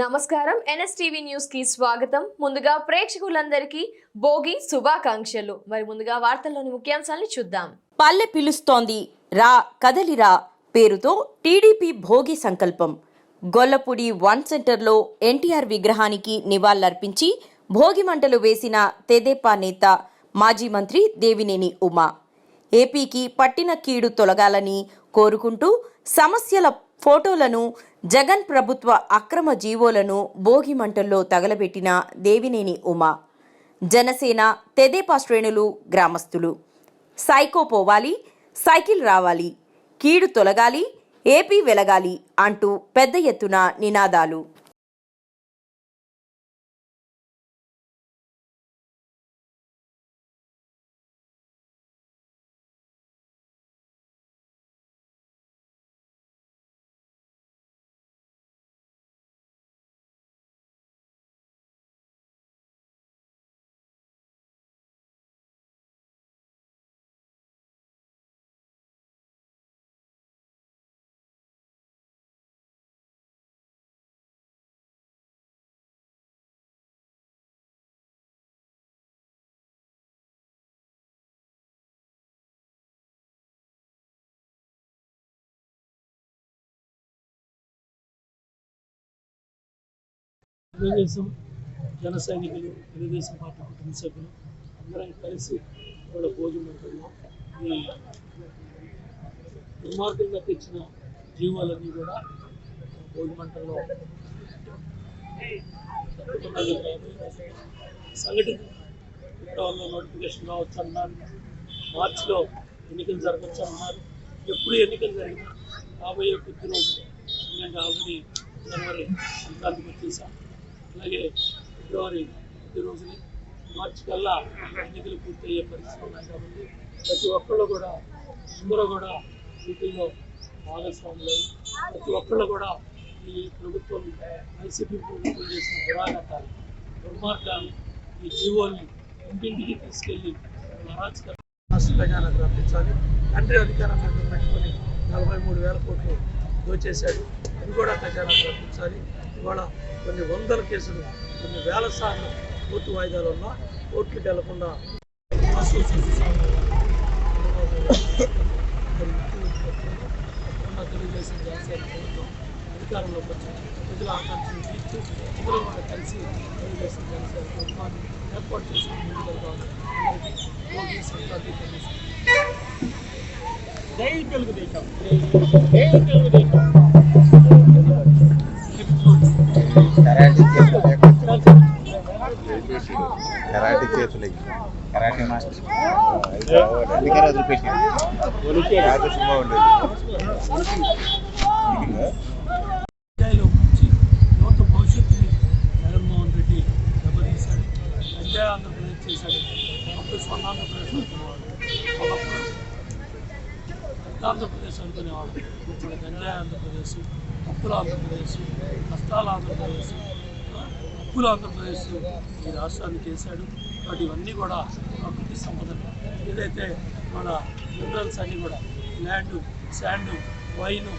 నమస్కారం. ఎన్ఎస్టీవీ న్యూస్కి స్వాగతం. ముందుగా ప్రేక్షకులందరికీ భోగి శుభాకాంక్షలు. మరి ముందుగా వార్తల్లోని ముఖ్యాంశాలను చూద్దాం. పల్లె పిలుస్తోంది. రా కదలిరా పేరుతో టీడీపీ భోగి సంకల్పం. గొల్లపూడి వన్ సెంటర్లో ఎన్టీఆర్ విగ్రహానికి నివాళులర్పించి భోగి మంటలు వేసిన తెదేపా నేత మాజీ మంత్రి దేవినేని ఉమా. ఏపీకి పట్టిన కీడు తొలగాలని కోరుకుంటూ సమస్యల ఫోటోలను జగన్ ప్రభుత్వ అక్రమ జీవోలను భోగి మంటల్లో తగలబెట్టిన దేవినేని ఉమా. జనసేన తెదేపా శ్రేణులు గ్రామస్తులు. సైకో పోవాలి సైకిల్ రావాలి కీడు తొలగాలి ఏపీ వెలగాలి అంటూ పెద్ద ఎత్తున నినాదాలు. తెలుగుదేశం జన సైనికులు తెలుగుదేశం పార్టీ కుటుంబ సభ్యులు అందరం కలిసి ఇక్కడ భోజనం ఉంటున్నాం ఈ దుర్మార్గంగా తెచ్చిన జీవాలన్నీ కూడా భోగి మంటల్లో తప్పుకున్నది సంఘటిత విప్లవంలో నోటిఫికేషన్ కావచ్చు అన్నారు. మార్చిలో ఎన్నికలు జరగచ్చు అన్నారు. ఎప్పుడు ఎన్నికలు జరిగినా రాబోయే కొద్ది రోజులు ఎందుకంటే ఆల్రెడీ జనవరి సంక్రాంతికి వచ్చేసాం. అలాగే ఫిబ్రవరి ప్రతి రోజుని మార్చి కల్లా ఎన్నికలు పూర్తయ్యే పరిస్థితులు ఉన్నాయి కాబట్టి ప్రతి ఒక్కళ్ళు కూడా అందరూ కూడా వీటిల్లో భాగస్వాములై ప్రతి ఒక్కళ్ళు కూడా ఈ ప్రభుత్వం వైసీపీ ప్రభుత్వం చేసిన దురాఘాతాలు దుర్మార్గాలు ఈ జీవోల్ని ఇంటింటికి తీసుకెళ్ళి అరాచక రాష్ట్ర ఖజానాకు రప్పించాలి తండ్రి అధికారాన్ని పెట్టుకొని నలభై మూడు వేల కోట్లు దోచేశాడు. అది కూడా ఖజానాకు రప్పించాలి ఇవాళ కొన్ని వందల కేసులు కొన్ని వేల సార్లు కోర్టు వాయిదాలు ఉన్నా కోర్టులకు వెళ్ళకుండా తెలుగుదేశం జనసేన ప్రభుత్వం అధికారంలోకి వచ్చింది ప్రజల ఆకాంక్షలు తీర్చి అందరూ కూడా కలిసి తెలుగుదేశం జనసేన ప్రభుత్వాన్ని ఏర్పాటు చేసుకుని ముందుకు వెళ్తామని అందరికీ భోగి సంక్రాంతి తెలుసు జై తెలుగుదేశం. జై తెలుగుదేశం. కరాటే చేతులు కరాటే చేతులు కరాటే మాస్టర్ అందుకని వదిలిపెట్టి సినిమా ఉండేది. ఆంధ్రప్రదేశ్ చేశాడు. అప్పుడు స్వర్ణాంధ్రప్రదేశ్ ఆంధ్రప్రదేశ్ అనుకునేవాడు ఇప్పుడు గంజాయి ఆంధ్రప్రదేశ్ అప్పుల ఆంధ్రప్రదేశ్ కష్టాల ఆంధ్రప్రదేశ్ ఉప్పుల ఆంధ్రప్రదేశ్ ఈ రాష్ట్రాన్ని చేశాడు. కాబట్టి ఇవన్నీ కూడా ప్రకృతి సంపదలు. ఏదైతే మన మినరల్స్ అన్నీ కూడా ల్యాండ్ శాండ్ వైన్